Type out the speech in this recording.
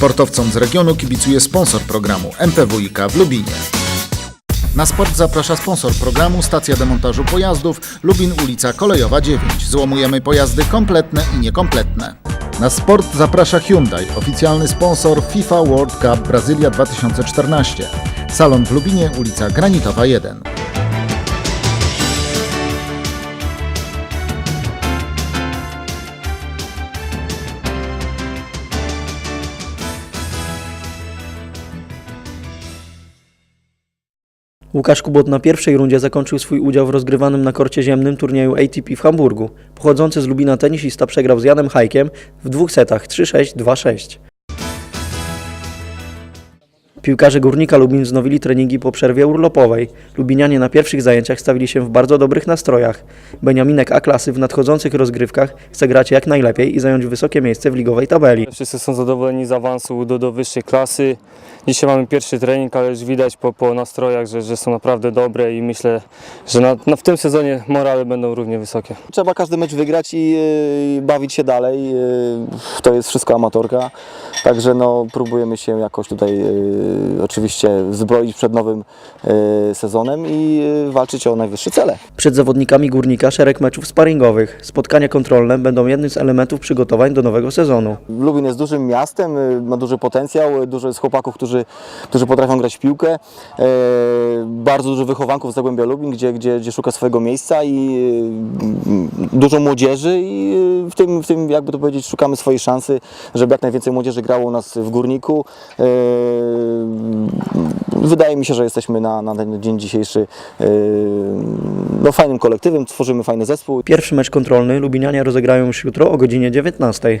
Sportowcom z regionu kibicuje sponsor programu MPWiK w Lubinie. Na sport zaprasza sponsor programu Stacja Demontażu Pojazdów Lubin ulica Kolejowa 9. Złomujemy pojazdy kompletne i niekompletne. Na sport zaprasza Hyundai, oficjalny sponsor FIFA World Cup Brazylia 2014. Salon w Lubinie, ulica Granitowa 1. Łukasz Kubot na pierwszej rundzie zakończył swój udział w rozgrywanym na korcie ziemnym turnieju ATP w Hamburgu. Pochodzący z Lubina tenisista przegrał z Janem Hajkiem w dwóch setach 3-6, 2-6. Piłkarze Górnika Lubin wznowili treningi po przerwie urlopowej. Lubinianie na pierwszych zajęciach stawili się w bardzo dobrych nastrojach. Beniaminek A-klasy w nadchodzących rozgrywkach chce grać jak najlepiej i zająć wysokie miejsce w ligowej tabeli. Wszyscy są zadowoleni z awansu do, do wyższej klasy. Dzisiaj mamy pierwszy trening, ale już widać po, po nastrojach, że, że są naprawdę dobre i myślę, że na, na, w tym sezonie morale będą równie wysokie. Trzeba każdy mecz wygrać i, i bawić się dalej. y, To jest wszystko amatorka. Także no, próbujemy się jakoś tutaj y, oczywiście zbroić przed nowym y, sezonem i y, walczyć o najwyższe cele. Przed zawodnikami Górnika szereg meczów sparingowych. Spotkania kontrolne będą jednym z elementów przygotowań do nowego sezonu. Lubin jest dużym miastem, y, ma duży potencjał, y, dużo jest chłopaków, którzy, którzy potrafią grać w piłkę. Y, Bardzo dużo wychowanków z Zagłębia Lubin, gdzie, gdzie, gdzie szuka swojego miejsca i y, dużo młodzieży i y, w tym, w tym, jakby to powiedzieć, szukamy swojej szansy, żeby jak najwięcej młodzieży grało u nas w Górniku. Y, Wydaje mi się, że jesteśmy na, na ten dzień dzisiejszy y, no, fajnym kolektywem, tworzymy fajny zespół. Pierwszy mecz kontrolny Lubinianie rozegrają już jutro o godzinie 19.